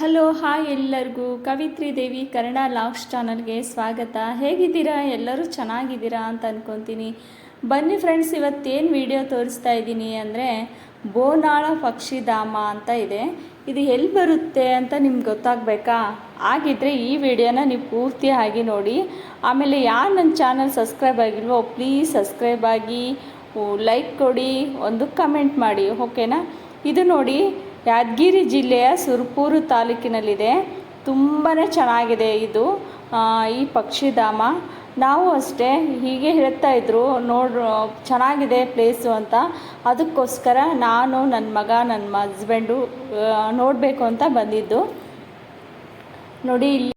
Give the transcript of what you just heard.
Hello, hi ಎಲ್ಲರಿಗೂ. ಕವಿತ್ರಿ ದೇವಿ Kannada LOX ಚಾನಲ್ಗೆ ಸ್ವಾಗತ. ಹೇಗಿದ್ದೀರಾ? ಎಲ್ಲರೂ ಚೆನ್ನಾಗಿದ್ದೀರಾ ಅಂತ ಅನ್ಕೊತೀನಿ. ಬನ್ನಿ ಫ್ರೆಂಡ್ಸ್ ಇವತ್ತೇನು ವಿಡಿಯೋ ತೋರಿಸ್ತಾ ಇದ್ದೀನಿ ಅಂದರೆ ಬೋನಾಳ ಪಕ್ಷಿಧಾಮ ಅಂತ ಇದೆ. ಇದು ಎಲ್ಲಿ ಬರುತ್ತೆ ಅಂತ ನಿಮ್ಗೆ ಗೊತ್ತಾಗಬೇಕಾ? ಹಾಗಿದ್ರೆ ಈ ವಿಡಿಯೋನ ನೀವು ಪೂರ್ತಿಯಾಗಿ ನೋಡಿ. ಆಮೇಲೆ ಯಾರು ನನ್ನ ಚಾನಲ್ ಸಬ್ಸ್ಕ್ರೈಬ್ ಆಗಿಲ್ವೋ, ಪ್ಲೀಸ್ ಸಬ್ಸ್ಕ್ರೈಬ್ ಆಗಿ ಲೈಕ್ ಕೊಡಿ, ಒಂದು ಕಮೆಂಟ್ ಮಾಡಿ, ಓಕೆನಾ? ಇದು ನೋಡಿ ಯಾದಗಿರಿ ಜಿಲ್ಲೆಯ ಸುರ್ಪೂರು ತಾಲೂಕಿನಲ್ಲಿದೆ. ತುಂಬಾ ಚೆನ್ನಾಗಿದೆ ಇದು ಈ ಪಕ್ಷಿಧಾಮ. ನಾವು ಅಷ್ಟೇ ಹೀಗೆ ಹೇಳ್ತಾ ಇದ್ರು, ನೋಡ್, ಚೆನ್ನಾಗಿದೆ ಪ್ಲೇಸು ಅಂತ. ಅದಕ್ಕೋಸ್ಕರ ನಾನು ನನ್ನ ಮಗ ನನ್ನ ಹಸ್ಬೆಂಡು ನೋಡಬೇಕು ಅಂತ ಬಂದಿದ್ದು. ನೋಡಿ ಇಲ್ಲಿ